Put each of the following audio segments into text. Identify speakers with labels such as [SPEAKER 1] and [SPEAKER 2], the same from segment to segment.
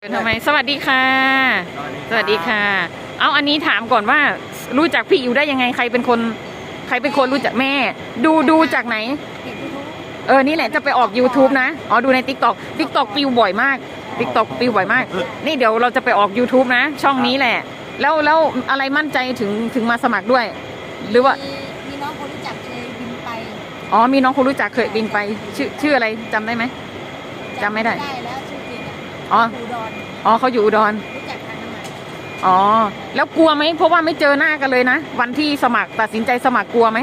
[SPEAKER 1] เป็นทำไมสวัสดีค่ะ สวัสดีค่ะ เอาอันนี้ถามก่อนว่ารู้จักพี่อิ๋วได้ยังไงใครเป็นคน ใครเป็นคนรู้จักแม่ ดูดูจากไหน เออนี่แหละจะไปออก YouTube นะอ๋อดูใน TikTok TikTok ปิวบ่อยมาก TikTok ปิวบ่อยมาก นี่เดี๋ยวเราจะไปออก YouTube นะ ช่องนี้แหละ แล้วแล้วอะไรมั่นใจถึงถึงมาสมัครด้วย หรือว่า
[SPEAKER 2] มีมีน้องคนรู้จักเคยบินไป
[SPEAKER 1] อ๋อมีน้องคนรู้จักเคยบินไป ชื่อชื่ออะไรจำได้ไหมจำไม่ได้
[SPEAKER 2] ได้แล้ว ชื่อจริงอะ
[SPEAKER 1] อ๋อ
[SPEAKER 2] อุดร
[SPEAKER 1] อ๋อเขาอยู่อุดร
[SPEAKER 2] รู้จักทางนั้นมา
[SPEAKER 1] อ๋อ แล้วกลัวไหม เพราะว่าไม่เจอหน้ากันเลยนะ วันที่สมัครตัดสินใจสมัครกลัวไหม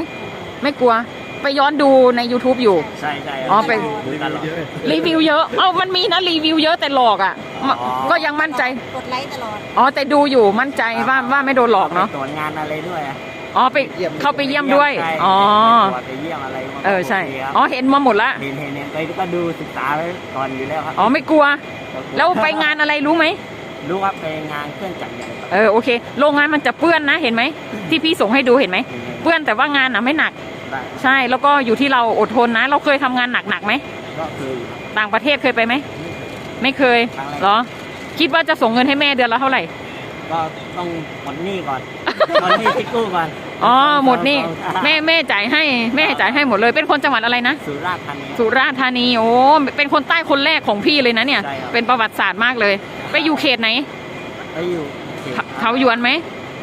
[SPEAKER 1] ไม่กลัว ไปย้อนดูใน YouTube อยู่
[SPEAKER 3] ใช่ใช่
[SPEAKER 1] อ๋อไป
[SPEAKER 3] ดูตลอด
[SPEAKER 1] รีวิวเยอะ เอ้ามันมีนะรีวิวเยอะแต่หลอกอะม
[SPEAKER 3] อ๋อ
[SPEAKER 1] ก็ยังมั่นใจ
[SPEAKER 2] กดไลค์ตลอด
[SPEAKER 1] อ๋อแต่ดูอยู่มั่นใจว่าว่าไม่โดนหลอกเนาะ
[SPEAKER 3] ไปตรวจงานอะไรด้วยอะ
[SPEAKER 1] อ๋อไปเข้าไปเยี่ยมด้วย
[SPEAKER 3] ใช่
[SPEAKER 1] อ๋อ
[SPEAKER 3] ไปตรวจไปเยี่ยมอะไร
[SPEAKER 1] เออใช่
[SPEAKER 3] โเคครับ
[SPEAKER 1] อ๋อเห็นมาหมดละ
[SPEAKER 3] เห็นเห็นเห็นไปก็ดูศึกษาไว้ก่อนอยู่แล้วครับ
[SPEAKER 1] อ๋อไม่กลัว แล้วไปงานอะไรรู้ไหม
[SPEAKER 3] รู้ครับไปงานเครื่องจักรใหญ่ครับ
[SPEAKER 1] เออโอเคโรงงานมันจะเปื้อนนะเห็นไหม ที่พี่ส่งให้ดูเห็นไหมเปื้อนแต่ว่างานอะไม่หนัก
[SPEAKER 3] ได้
[SPEAKER 1] ใช่แล้วก็อยู่ที่เราอดทนนะ เราเคยทำงานหนักๆไหม
[SPEAKER 3] ก็คืออยู่ครับ
[SPEAKER 1] ต่างประเทศเคยไปไหม ไม่เคย
[SPEAKER 3] ครั้งแรก
[SPEAKER 1] เหรอ คิดว่าจะส่งเงินให้แม่เดือนละเท่าไหร่
[SPEAKER 3] ก็ต้องหมดหนี้ก่อน หมดหนี้ที่กู้ก่อน
[SPEAKER 1] อ๋อหมดนี่
[SPEAKER 3] ต้อง
[SPEAKER 1] แม่แม่จ่ายให้แม่จ่ายให้หมดเลย เป็นคนจังหวัดอะไรนะ
[SPEAKER 3] สุราษฎร์ธานี
[SPEAKER 1] สุราษฎร์ธานีโอ้เป็นคนใต้คนแรกของพี่เลยนะเนี่ย
[SPEAKER 3] ใช่ครับ
[SPEAKER 1] เป็นประวัติศาสตร์มากเลย ไปอยู่เขตไหน
[SPEAKER 3] ไปอยู่เขต
[SPEAKER 1] เถาเถาหยวนไหม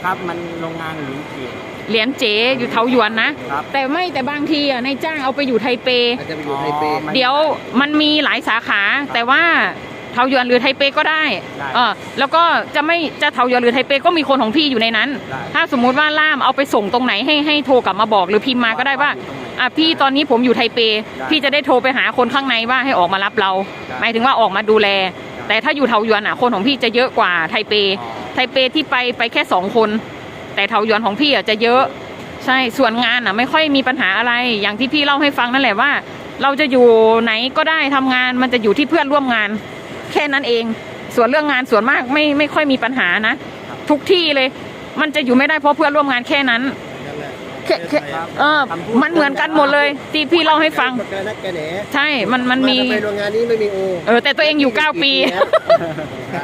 [SPEAKER 3] ครับมันโรงงานหลินเกีย
[SPEAKER 1] เหรียญเจ๋อยู่เถาหยวนนะ
[SPEAKER 3] ครับ
[SPEAKER 1] แต่ไม่แต่บางทีอะในายจ้างเอาไปอยู่ไทเป
[SPEAKER 4] อาจจะไปอยู่ไทเป
[SPEAKER 3] อ๋อมัน
[SPEAKER 1] เดี๋ยวมันมีหลายสาขา แต่ว่า เถาหยวนหรือไทเปก็ได้
[SPEAKER 3] ได้
[SPEAKER 1] เออแล้วก็จะไม่จะเถาหยวนหรือไทเปก็มีคนของพี่อยู่ในนั้น
[SPEAKER 3] ได้
[SPEAKER 1] ถ้าสมมุติว่าล่ามเอาไปส่งตรงไหนให้ให้โทรกลับมาบอกหรือพิมพ์มาก็ได้ว่า
[SPEAKER 3] อยู่ตรงไหน
[SPEAKER 1] อะพี่ตอนนี้ผมอยู่ไทเป
[SPEAKER 3] ได้
[SPEAKER 1] พี่จะได้โทรไปหาคนข้างในว่าให้ออกมารับเรา
[SPEAKER 3] ได้
[SPEAKER 1] หมายถึงว่าออกมาดูแล แต่ถ้าอยู่เถาหยวนอะคนของพี่จะเยอะกว่าไทเป
[SPEAKER 3] อ๋อ
[SPEAKER 1] ไทเปที่ไปไปแค่สองคน แต่เถาหยวนของพี่อะจะเยอะ ใช่ส่วนงานอะไม่ค่อยมีปัญหาอะไรอย่างที่พี่เล่าให้ฟังนั่นแหละว่า เราจะอยู่ไหนก็ได้ทำงานมันจะอยู่ที่เพื่อนร่วมงาน แค่นั้นเอง ส่วนเรื่องงานส่วนมากไม่ไม่ค่อยมีปัญหานะ ทุกที่เลย มันจะอยู่ไม่ได้เพราะเพื่อนร่วมงานแค่นั้น
[SPEAKER 4] นั่นแหละ
[SPEAKER 1] แค่แค่
[SPEAKER 3] ครับ
[SPEAKER 1] เออมันเหมือนกันหมดเลยที่พี่เล่าให้ฟัง
[SPEAKER 4] ปากกานักแกแหน
[SPEAKER 1] ใช่ มันมันมีา
[SPEAKER 4] ทำไโรงงานนี้ไม่มีโอ
[SPEAKER 1] เออแต่ตัวเองอยู่เก้าปี
[SPEAKER 4] แล้ว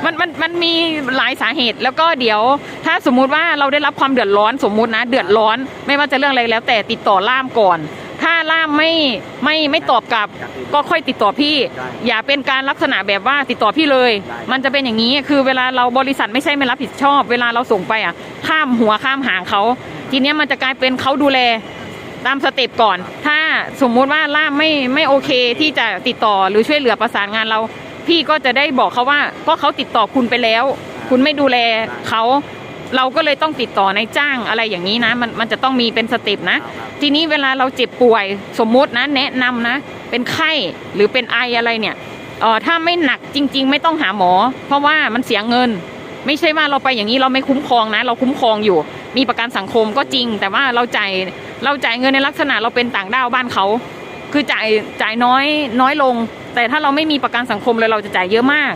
[SPEAKER 1] มันมันมันมีหลายสาเหตุแล้วก็เดี๋ยว ถ้าสมมุติว่าเราได้รับความเดือดร้อนสมมุตินะ เดือดร้อน ไม่ว่าจะเรื่องอะไรแล้ว แต่ติดต่อล่ามก่อน ถ้าล่ามไม่ไม่ไม่ตอบกลับ ก็ค่อยติดต่อพี่
[SPEAKER 3] ได้
[SPEAKER 1] อย่าเป็นการลักษณะแบบว่าติดต่อพี่เลย
[SPEAKER 3] ได้
[SPEAKER 1] มันจะเป็นอย่างนี้คือเวลาเราบริษัทไม่ใช่ไม่รับผิดชอบ เวลาเราส่งไปอะ ข้ามหัวข้ามหางเขาทีเนี้ยมันจะกลายเป็นเขาดูแลตามสเต็ปก่อน ถ้าสมมุติว่าล่ามไม่ไม่โอเคที่จะติดต่อหรือช่วยเหลือประสานงานเรา พี่ก็จะได้บอกเขาว่าเพราะเขาติดต่อคุณไปแล้ว คุณไม่ดูแลเขา เราก็เลยต้องติดต่อในจ้างอะไรอย่างนี้นะ มันมันจะต้องมีเป็นสเต็ปนะ ทีนี้เวลาเราเจ็บป่วยสมมุตินะ แนะนำนะ เป็นไข้หรือเป็นไออะไรเนี่ยเออถ้าไม่หนักจริง ๆ ไม่ต้องหาหมอ เพราะว่ามันเสียเงิน ไม่ใช่ว่าเราไปอย่างนี้เราไม่คุ้มครองนะ เราคุ้มครองอยู่ มีประกันสังคมก็จริง แต่ว่าเราจ่ายเราจ่ายเงินในลักษณะเราเป็นต่างด้าวบ้านเขาคือจ่ายจ่ายน้อยน้อยลง แต่ถ้าเราไม่มีประกันสังคมเลยเราจะจ่ายเยอะมาก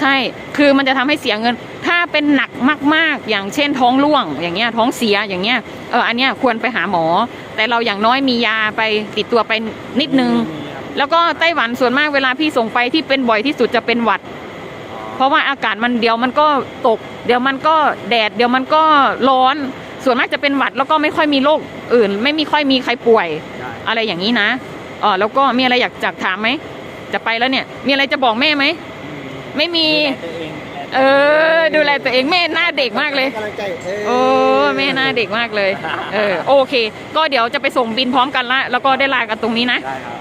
[SPEAKER 1] ใช่ คือมันจะทำให้เสียเงิน เป็นหนักมาก ๆ อย่างเช่นท้องร่วง อย่างเงี้ยท้องเสียอย่างเงี้ยเอออันเนี้ยควรไปหาหมอ แต่เราอย่างน้อยมียาไปติดตัวไปนิดนึง แล้วก็ไต้หวันส่วนมากเวลาพี่ส่งไปที่เป็นบ่อยที่สุดจะเป็นหวัด เพราะว่าอากาศมันเดี๋ยวมันก็ตก เดี๋ยวมันก็แดด เดี๋ยวมันก็ร้อน ส่วนมากจะเป็นหวัดแล้วก็ไม่ค่อยมีโรคอื่น ไม่มีค่อยมีใครป่วย
[SPEAKER 3] ได้
[SPEAKER 1] อะไรอย่างนี้นะเออแล้วก็มีอะไรอยากจะถามไหมจะไปแล้วเนี่ย มีอะไรจะบอกแม่ไหมไม่มี เออ ดูแลตัวเองแม่หน้าเด็กมากเลย
[SPEAKER 4] กำลังใจเโอ้
[SPEAKER 1] แม่หน้าเด็กมากเลย เออ โอเค ก็เดี๋ยวจะไปส่งบินพร้อมกันละ แล้วก็ได้ลากันตรงนี้นะ
[SPEAKER 3] ได้ครับ